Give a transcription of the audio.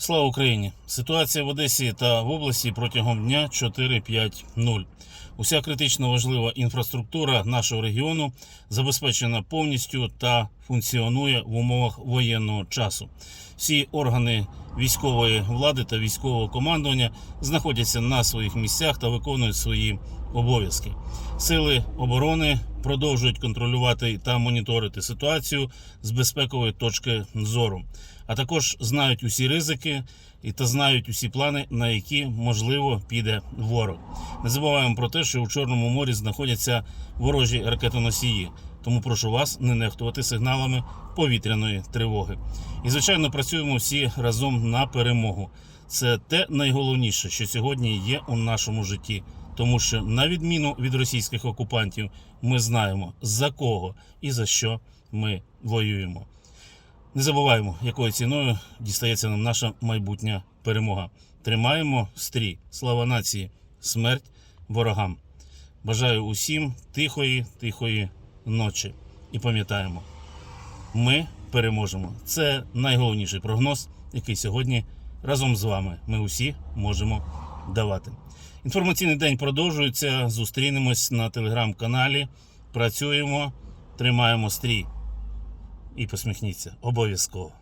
Слава Україні! Ситуація в Одесі та в області протягом дня 4-5-0. Уся критично важлива інфраструктура нашого регіону забезпечена повністю та функціонує в умовах воєнного часу. Всі органи військової влади та військового командування знаходяться на своїх місцях та виконують свої обов'язки. Сили оборони продовжують контролювати та моніторити ситуацію з безпекової точки зору, а також знають усі ризики і та знають усі плани, на які можливо піде ворог. Не забуваємо про те, що у Чорному морі знаходяться ворожі ракетоносії. Тому прошу вас не нехтувати сигналами повітряної тривоги. І звичайно, працюємо всі разом на перемогу. Це те найголовніше, що сьогодні є у нашому житті. Тому що, на відміну від російських окупантів, ми знаємо за кого і за що ми воюємо. Не забуваємо, якою ціною дістається нам наша майбутня перемога. Тримаємо стрій, слава нації, смерть ворогам. Бажаю усім тихої, тихої ночі. І пам'ятаємо, ми переможемо. Це найголовніший прогноз, який сьогодні разом з вами ми усі можемо давати. Інформаційний день продовжується. Зустрінемось на телеграм-каналі. Працюємо, тримаємо стрій. І посміхніться обов'язково.